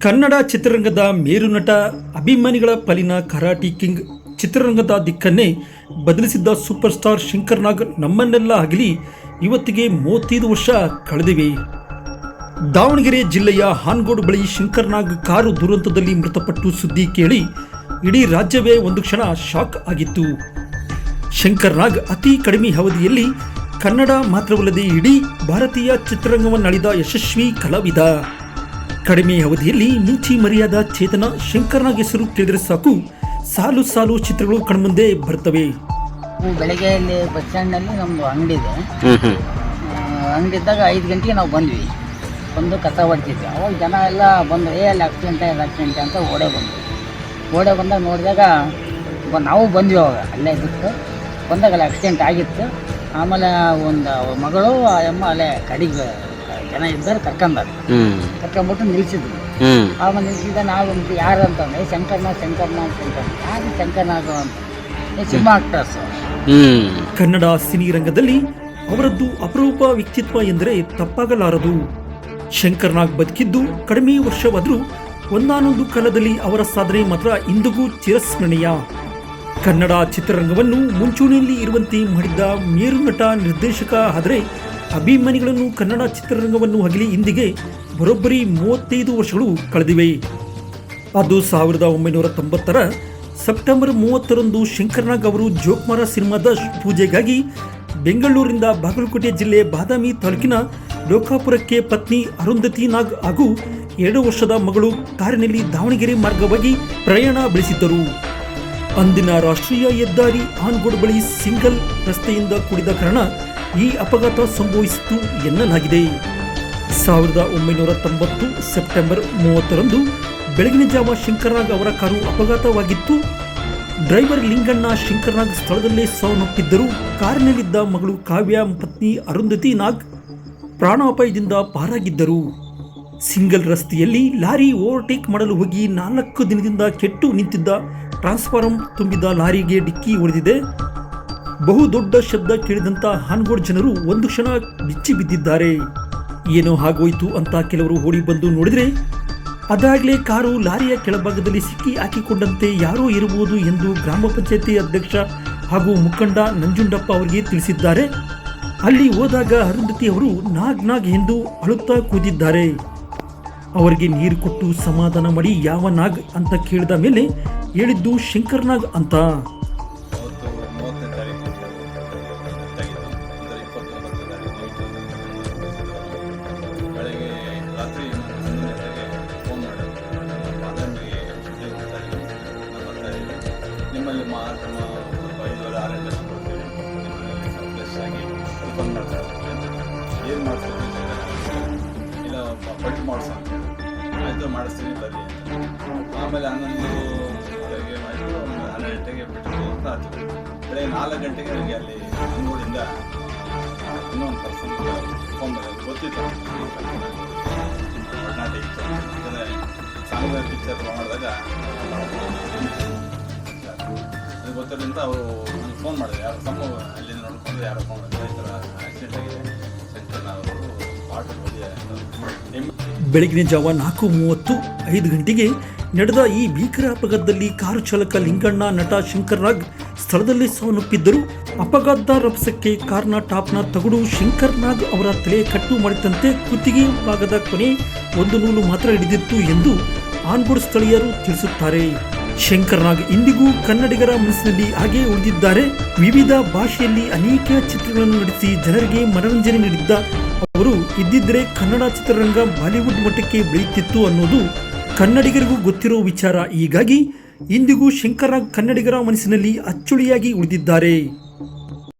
ಕನ್ನಡ ಚಿತ್ರರಂಗದ ಮೇರುನಟ ಅಭಿಮಾನಿಗಳ ಪಾಲಿನ ಕರಾಟಿ ಕಿಂಗ್ ಚಿತ್ರರಂಗದ ದಿಕ್ಕನ್ನೇ ಬದಲಿಸಿದ್ದ ಸೂಪರ್ ಸ್ಟಾರ್ ಶಂಕರ್ ನಾಗ್ ನಮ್ಮನ್ನೆಲ್ಲ ಆಗಲಿ ಇವತ್ತಿಗೆ ಮೂವತ್ತೈದು ವರ್ಷ ಕಳೆದಿವೆ. ದಾವಣಗೆರೆ ಜಿಲ್ಲೆಯ ಹಾನ್ಗೋಡು ಬಳಿ ಶಂಕರ್ ನಾಗ್ ಕಾರು ದುರಂತದಲ್ಲಿ ಮೃತಪಟ್ಟು ಸುದ್ದಿ ಕೇಳಿ ಇಡೀ ರಾಜ್ಯವೇ ಒಂದು ಕ್ಷಣ ಶಾಕ್ ಆಗಿತ್ತು. ಶಂಕರ್ ನಾಗ್ ಅತಿ ಕಡಿಮೆ ಅವಧಿಯಲ್ಲಿ ಕನ್ನಡ ಮಾತ್ರವಲ್ಲದೆ ಇಡೀ ಭಾರತೀಯ ಚಿತ್ರರಂಗವನ್ನಳಿದ ಯಶಸ್ವಿ ಕಲಾವಿದ. ಕಡಿಮೆ ಅವಧಿಯಲ್ಲಿ ಮಿಂಚಿ ಮರಿಯಾದ ಚೇತನ ಶಂಕರ್ನಾಗ್ ಹೆಸರು ಕೇಳಿದ್ರೆ ಸಾಕು. ಸಾಲು ಸಾಲು ಚಿತ್ರಗಳು ಕಣ್ಮುಂದೆ ಬರ್ತವೆ. ನಾವು ಬೆಳಗ್ಗೆ ಇಲ್ಲಿ ಬಸ್ ಸ್ಟ್ಯಾಂಡ್ನಲ್ಲಿ ನಮ್ಮದು ಅಂಗಡಿ ಇದೆ ಅಂಗಡಿ ಇದ್ದಾಗ ಐದು ಗಂಟೆಗೆ ನಾವು ಬಂದ್ವಿ. ಬಂದು ಕಸ ಹೊಡ್ತಿದ್ವಿ ಅವಾಗ ಜನ ಎಲ್ಲ ಬಂದು ಏ ಅಲ್ಲಿ ಆಕ್ಸಿಡೆಂಟ್ ಅಲ್ಲಿ ಆಕ್ಸಿಡೆಂಟ್ ಅಂತ ಓಡೇ ಬಂದ್ವಿ ಓಡೇ ಬಂದಾಗ ನೋಡಿದಾಗ ಬ- ನಾವು ಬಂದ್ವಿ ಅವಾಗ. ಅಲ್ಲೇ ಬಿಟ್ಟು ಬಂದಾಗ ಅಲ್ಲಿ ಆಕ್ಸಿಡೆಂಟ್ ಆಗಿತ್ತು. ಆಮೇಲೆ ಒಂದು ಮಗಳು ಆ ಅಮ್ಮ ಅಲ್ಲೇ ಕಡೆಗೆ ಜನ ಇದ್ದಾರೆ ಕರ್ಕೊಂಡಾರ. ಕರ್ಕೊಂಬಿಟ್ಟು ನಿಲ್ಸಿದ್ವಿ ಹ್ಮ್. ಆಮೇಲೆ ನಿಲ್ಸಿದ ನಾವು ಯಾರು ಅಂತಂದ್ರೆ ಶಂಕರ್ನ ಶಂಕರ್ನ ಶಂಕರ್ ಯಾರು ಶಂಕರ್ನಾಗ ಅಂತ? Cinema actors hmm. ಕನ್ನಡ ಸಿನಿ ರಂಗದಲ್ಲಿ ಅವರದ್ದು ಅಪರೂಪ ವ್ಯಕ್ತಿತ್ವ ಎಂದರೆ ತಪ್ಪಾಗಲಾರದು. ಶಂಕರ್ನಾಗ್ ಬದುಕಿದ್ದು ಕಡಿಮೆ ವರ್ಷವಾದರೂ ಒಂದಾನೊಂದು ಕಾಲದಲ್ಲಿ ಅವರ ಸಾಧನೆ ಮಾತ್ರ ಇಂದಿಗೂ ಚಿರಸ್ಮರಣೀಯ. ಕನ್ನಡ ಚಿತ್ರರಂಗವನ್ನು ಮುಂಚೂಣಿಯಲ್ಲಿ ಇರುವಂತೆ ಮಾಡಿದ್ದ ಮೇರು ನಟ ನಿರ್ದೇಶಕ ಆದರೆ ಅಭಿಮಾನಿಗಳನ್ನು ಕನ್ನಡ ಚಿತ್ರರಂಗವನ್ನು ಹಗಲಿ ಇಂದಿಗೆ ಬರೋಬ್ಬರಿ ಮೂವತ್ತೈದು ವರ್ಷಗಳು ಕಳೆದಿವೆ. ಅದು ಸಾವಿರದ ಒಂಬೈನೂರ ತೊಂಬತ್ತರ ಸೆಪ್ಟೆಂಬರ್ ಮೂವತ್ತರಂದು ಶಂಕರ್ನಾಗ್ ಅವರು ಜೋಕ್ಮಾರ ಸಿನಿಮಾದ ಪೂಜೆಗಾಗಿ ಬೆಂಗಳೂರಿನಿಂದ ಬಾಗಲಕೋಟೆ ಜಿಲ್ಲೆ ಬಾದಾಮಿ ತಾಲೂಕಿನ ಲೋಕಾಪುರಕ್ಕೆ ಪತ್ನಿ ಅರುಂಧತಿ ನಾಗ್ ಹಾಗೂ ಎರಡು ವರ್ಷದ ಮಗಳು ಕಾರಿನಲ್ಲಿ ದಾವಣಗೆರೆ ಮಾರ್ಗವಾಗಿ ಪ್ರಯಾಣ ಬೆಳೆಸಿದ್ದರು. ಅಂದಿನ ರಾಷ್ಟ್ರೀಯ ಹೆದ್ದಾರಿ ಆನ್ಗೋಡ್ ಬಳಿ ಸಿಂಗಲ್ ರಸ್ತೆಯಿಂದ ಕೂಡಿದ ಕಾರಣ ಈ ಅಪಘಾತ ಸಂಭವಿಸಿತು ಎನ್ನಲಾಗಿದೆ. ಸಾವಿರದ ಒಂಬೈನೂರ ತೊಂಬತ್ತು ಸೆಪ್ಟೆಂಬರ್ ಮೂವತ್ತರಂದು ಬೆಳಗಿನ ಜಾವ ಶಂಕರ್ನಾಗ್ ಅವರ ಕಾರು ಅಪಘಾತವಾಗಿತ್ತು. ಡ್ರೈವರ್ ಲಿಂಗಣ್ಣ ಶಂಕರ್ನಾಗ್ ಸ್ಥಳದಲ್ಲೇ ಸಾವನ್ನಪ್ಪಿದ್ದರು. ಕಾರಿನಲ್ಲಿದ್ದ ಮಗಳು ಕಾವ್ಯ, ಪತ್ನಿ ಅರುಂಧತಿ ನಾಗ್ ಪ್ರಾಣಾಪಾಯದಿಂದ ಪಾರಾಗಿದ್ದರು. ಸಿಂಗಲ್ ರಸ್ತೆಯಲ್ಲಿ ಲಾರಿ ಓವರ್ಟೇಕ್ ಮಾಡಲು ಹೋಗಿ ನಾಲ್ಕು ದಿನದಿಂದ ಕೆಟ್ಟು ನಿಂತಿದ್ದ ಟ್ರಾನ್ಸ್ಫಾರಂ ತುಂಬಿದ ಲಾರಿಗೆ ಡಿಕ್ಕಿ ಹೊಡೆದಿದೆ. ಬಹು ದೊಡ್ಡ ಶಬ್ದ ಕೇಳಿದಂಥ ಹಾನ್ಗೋಡ್ ಜನರು ಒಂದು ಕ್ಷಣ ಬಿಚ್ಚಿ ಬಿದ್ದಿದ್ದಾರೆ. ಏನೋ ಹಾಗೋಯ್ತು ಅಂತ ಕೆಲವರು ಓಡಿ ಬಂದು ನೋಡಿದರೆ ಅದಾಗಲೇ ಕಾರು ಲಾರಿಯ ಕೆಳಭಾಗದಲ್ಲಿ ಸಿಕ್ಕಿ ಹಾಕಿಕೊಂಡಂತೆ ಯಾರೋ ಇರಬಹುದು ಎಂದು ಗ್ರಾಮ ಪಂಚಾಯತಿ ಅಧ್ಯಕ್ಷ ಹಾಗೂ ಮುಖಂಡ ನಂಜುಂಡಪ್ಪ ಅವರಿಗೆ ತಿಳಿಸಿದ್ದಾರೆ. ಅಲ್ಲಿ ಹೋದಾಗ ಅರುಂಧತಿ ಅವರು ನಾಗ್ ನಾಗ್ ಎಂದು ಅಳುತ್ತಾ ಕೂತಿದ್ದಾರೆ. ಅವರಿಗೆ ನೀರು ಕೊಟ್ಟು ಸಮಾಧಾನ ಮಾಡಿ ಯಾವ ನಾಗ್ ಅಂತ ಕೇಳಿದ ಮೇಲೆ ಹೇಳಿದ್ದು ಶಂಕರ್ನಾಗ್ ಅಂತ. ಟಿಫನ್ ಏನು ಇಲ್ಲ ಆಯಿತು ಮಾಡಿಸ್ತೀನಿ ಅಂತ ಆಮೇಲೆ ಹನ್ನೊಂದು ಆಯಿತು ಹನ್ನೆರಡು ಗಂಟೆಗೆ ಬಿಟ್ಟು ಅಂತ ಬೆಳಗ್ಗೆ ನಾಲ್ಕು ಗಂಟೆಗೆ ಅಲ್ಲಿ ಅಂಗೂರಿಂದ ಇನ್ನೊಂದು ಪರ್ಸನ್ ಫೋನ್ ಗೊತ್ತಿತ್ತು ಒಡನಾಟ ಇತ್ತು ಅಂದರೆ ಸಾಂಗ್ ಪಿಕ್ಚರ್ ಮಾಡಿದಾಗ ಅದು ಗೊತ್ತಿರೋದ್ರಿಂದ ಅವರು ನನಗೆ ಫೋನ್ ಮಾಡಿದ್ರು ಯಾರು ತಮ್ಮ ಅಲ್ಲಿಂದ ನೋಡ್ಕೊಂಡು ಯಾರು ಫೋನ್ ಮಾಡಿದ್ರು ಈ ಥರ ಬೆಳಗಿನ ಜಾವ ನಾಲ್ಕು ಮೂವತ್ತು ಐದು ಗಂಟೆಗೆ ನಡೆದ ಈ ಭೀಕರ ಅಪಘಾತದಲ್ಲಿ ಕಾರು ಚಾಲಕ ಲಿಂಗಣ್ಣ ನಟ ಶಂಕರ್ ನಾಗ್ ಸ್ಥಳದಲ್ಲೇ ಸಾವನ್ನಪ್ಪಿದ್ದರು. ಅಪಘಾತದ ರಭಸಕ್ಕೆ ಕಾರ್ನ ಟಾಪ್ನ ತಗುಡು ಶಂಕರ್ ನಾಗ್ ಅವರ ತಲೆ ಕಟ್ಟು ಮಾಡಿದಂತೆ ಕುತ್ತಿಗೆ ಭಾಗದ ಕೊನೆ ಒಂದು ನೂಲು ಮಾತ್ರ ಹಿಡಿದಿತ್ತು ಎಂದು ಆನ್ಬೋರ್ಡ್ ಸ್ಥಳೀಯರು ತಿಳಿಸುತ್ತಾರೆ. ಶಂಕರ್ ನಾಗ್ ಇಂದಿಗೂ ಕನ್ನಡಿಗರ ಮನಸ್ಸಿನಲ್ಲಿ ಹಾಗೆ ಉಳಿದಿದ್ದಾರೆ. ವಿವಿಧ ಭಾಷೆಯಲ್ಲಿ ಅನೇಕ ಚಿತ್ರಗಳನ್ನು ನಡೆಸಿ ಜನರಿಗೆ ಮನರಂಜನೆ ನೀಡಿದ್ದ ಅವರು ಇದ್ದಿದ್ರೆ ಕನ್ನಡ ಚಿತ್ರರಂಗ ಬಾಲಿವುಡ್ ಮಟ್ಟಕ್ಕೆ ಬೆಳೆಯುತ್ತಿತ್ತು ಅನ್ನೋದು ಕನ್ನಡಿಗರಿಗೂ ಗೊತ್ತಿರೋ ವಿಚಾರ. ಹೀಗಾಗಿ ಇಂದಿಗೂ ಶಂಕರ್ನಾಗ್ ಕನ್ನಡಿಗರ ಮನಸ್ಸಿನಲ್ಲಿ ಅಚ್ಚುಳಿಯಾಗಿ ಉಳಿದಿದ್ದಾರೆ.